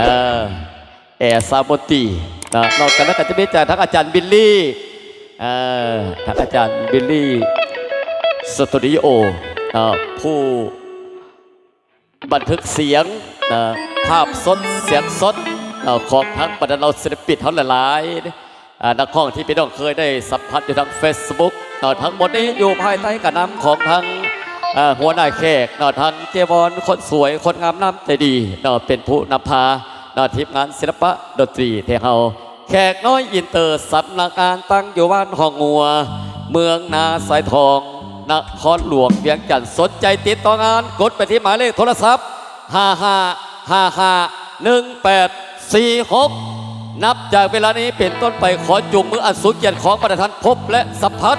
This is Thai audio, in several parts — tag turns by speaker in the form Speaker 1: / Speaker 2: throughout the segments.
Speaker 1: เออแอร์ซาบตีนะนอกจากนั้นก็จะมีจากทั้งอาจารย์บิลลี่เออทั้งอาจารย์บิลลี่สตูดิโอนะผู้บันทึกเสียงนะภาพสดเสียงสดนะของทั้งบรรดาเราศิลปินทั้งหลายนักข้องที่พี่น้องเคยได้สัมผัสอยู่ทาง Facebook นะทั้งหมดนี้อยู่ภายใต้การนำของทั้งอ่า หัวหน้าแขกนาะทางเจวอนคนสวยคนงามน้ำใจดีนาะเป็นผู้นำพานาะทีมงานศิลปะดนตรีเทเฮาแขกน้อยอินเตอร์สำนักงานตั้งอยู่บ้านห้องงัว เมืองนาสายทองนครหลวงเวียงจันทร์สนใจติดต่องาน กดไปที่หมายเลขโทรศัพท์5 5 5 5 1 8 4 6นับจากเวลานี้เป็นต้นไปขอจุงมืออันสูงเกียรติของประธานพบและสัมผัส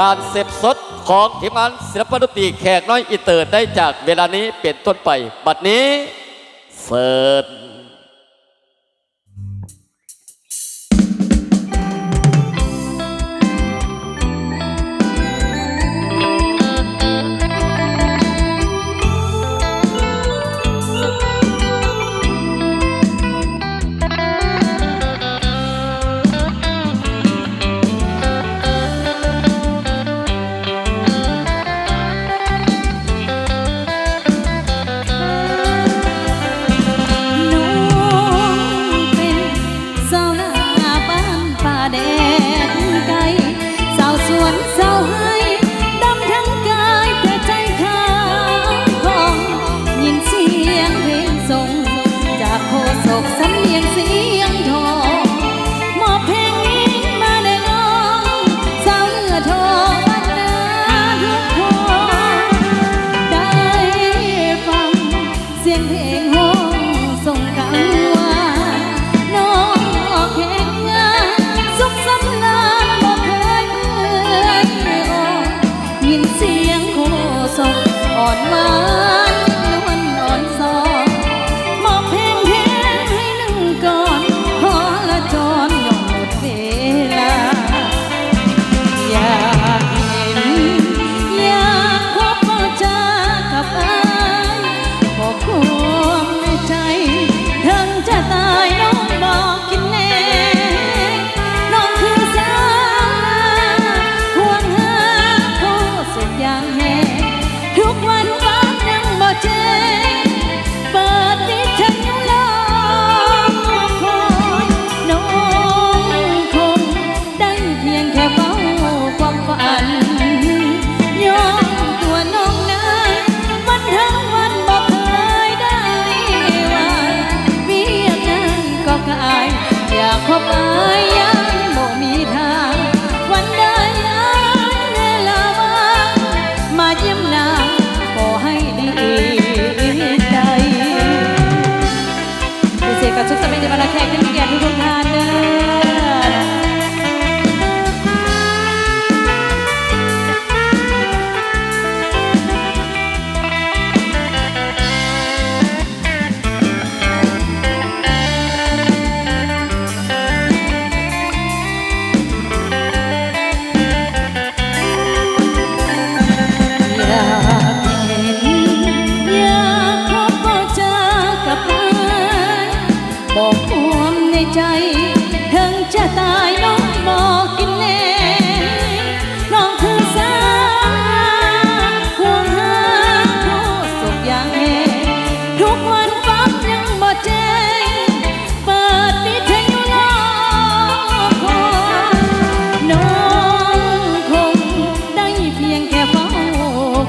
Speaker 1: การเสพสด ของทีมงานศิลปดนตรีแขกน้อยอิเตอร์ได้จากเวลานี้เป็นต้นไป บัดนี้เสิร์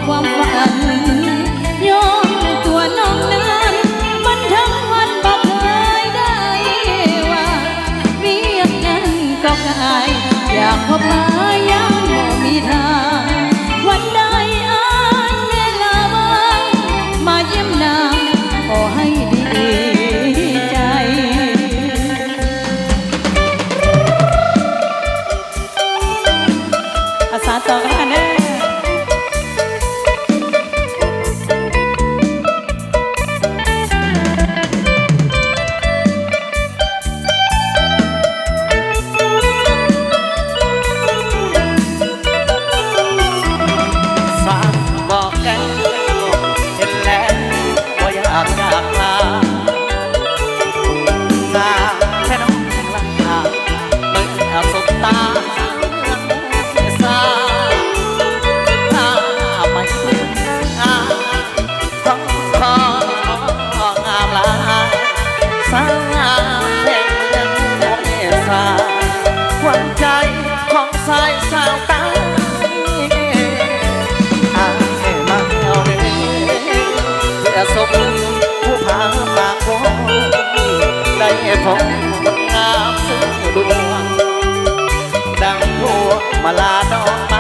Speaker 2: ความฝันย้อนตัวน้องนันมันทั้งวันบอกเคยได้ว่าเรียกนั้นก็ใครอยากพบ
Speaker 3: มา ได้พบงามสุดดวงดังพวงมาลาดอง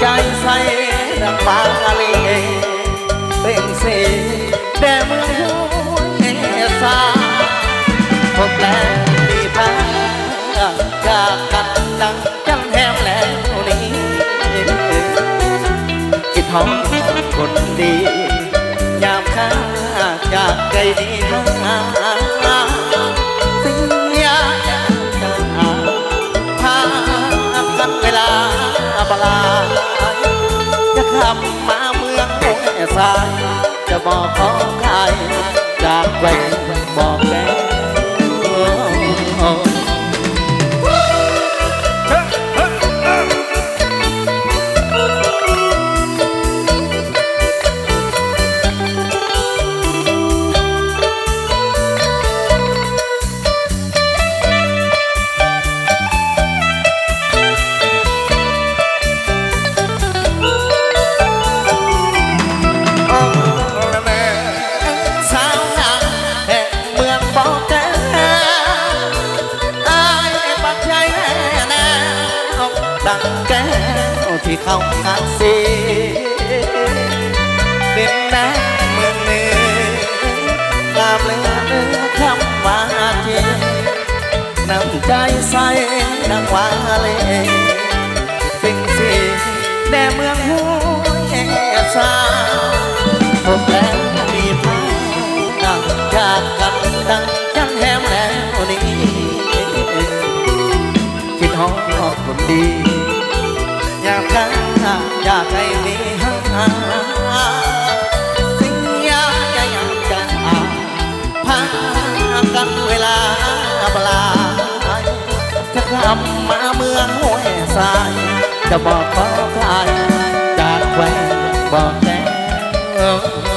Speaker 3: ใจใส่ดังบาลีเป็นเสแด่เมืองหัวสาพบแล้วมีพาจากกันดังจังแฮมแล้วนี้คิดท้องคนดี ยามข้าจากใจดีหา คำมาเมืองแม่สาย จะบอกขอใครจากไปบอก น้ำใจใสดังวาเลสิ่งสิแด่เมืองหัวสาพบแล้วมีพาจากกันดังจังแฮมแล้วนี้คิดฮอดคนดี อยากข้าอยากให้มีหา กลับมาเมืองห้วยสาย จะบอกขอใครจากแควนบอกแก
Speaker 2: สาว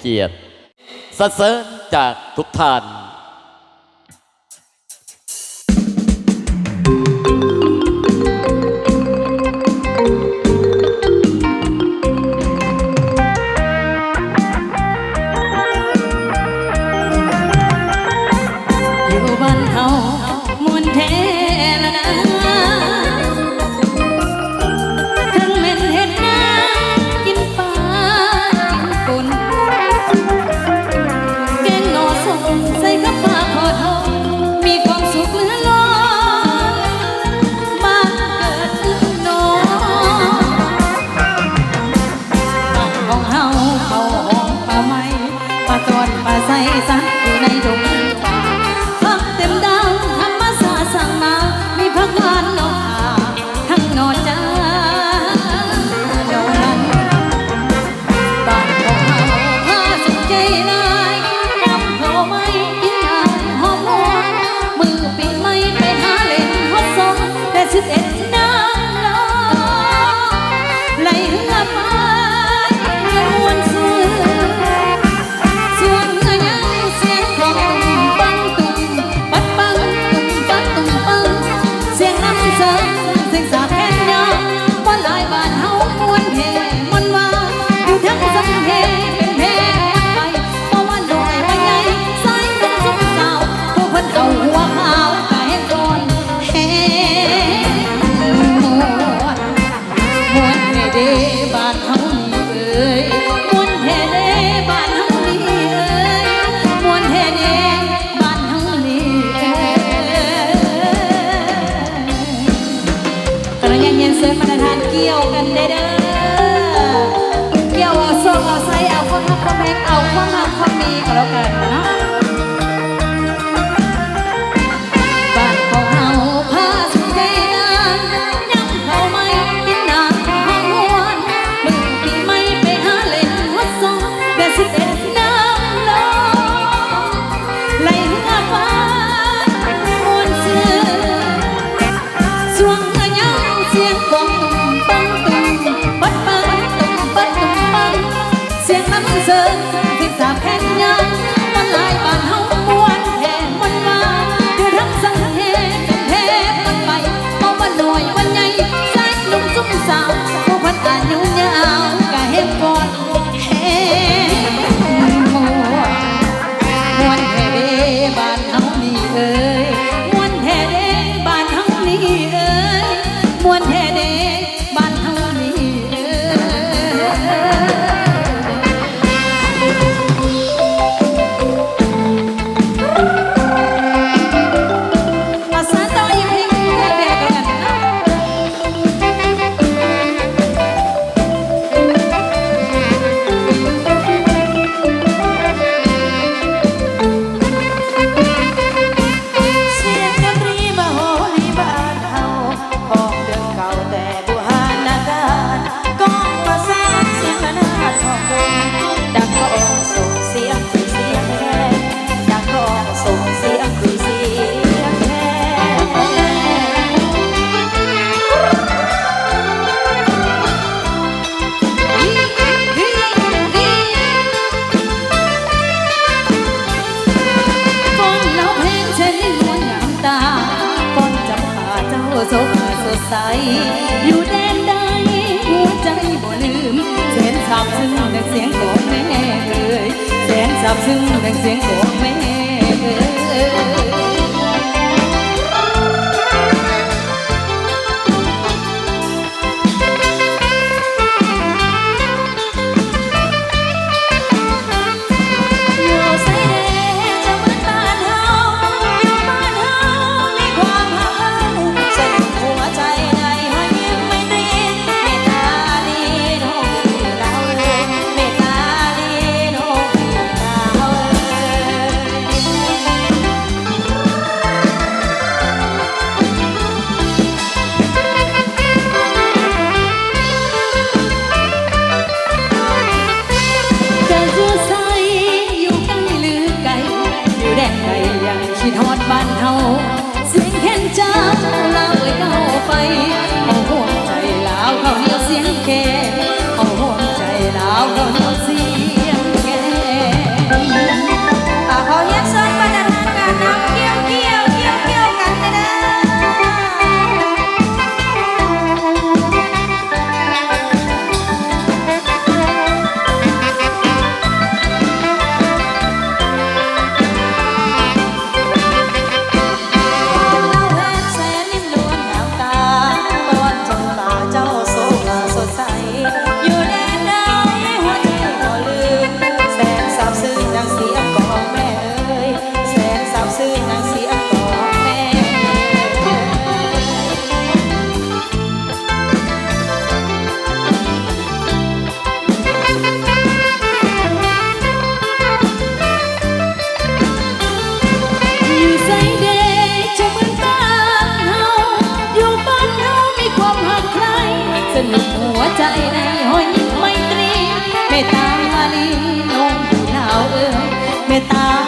Speaker 2: เกี
Speaker 1: ยรติสรรเสริญจากทุกท่าน
Speaker 2: ก็แล้วกันเนาะบางเฮาพาสุดใจนานยักเขาไม่กินนานห้องวนมึงปีไม่ไปหาเล่นวัดซองแต่สิเด็ดน้ำลงไหลเหืฟ้าวนเสือสวงเงยเสียงกองปังตุ้มปัดปัตุปัดตุปังเสียงน้ำเสือ ลีน้อง
Speaker 4: เหนาวเอ้ยเม
Speaker 2: ต
Speaker 4: ตา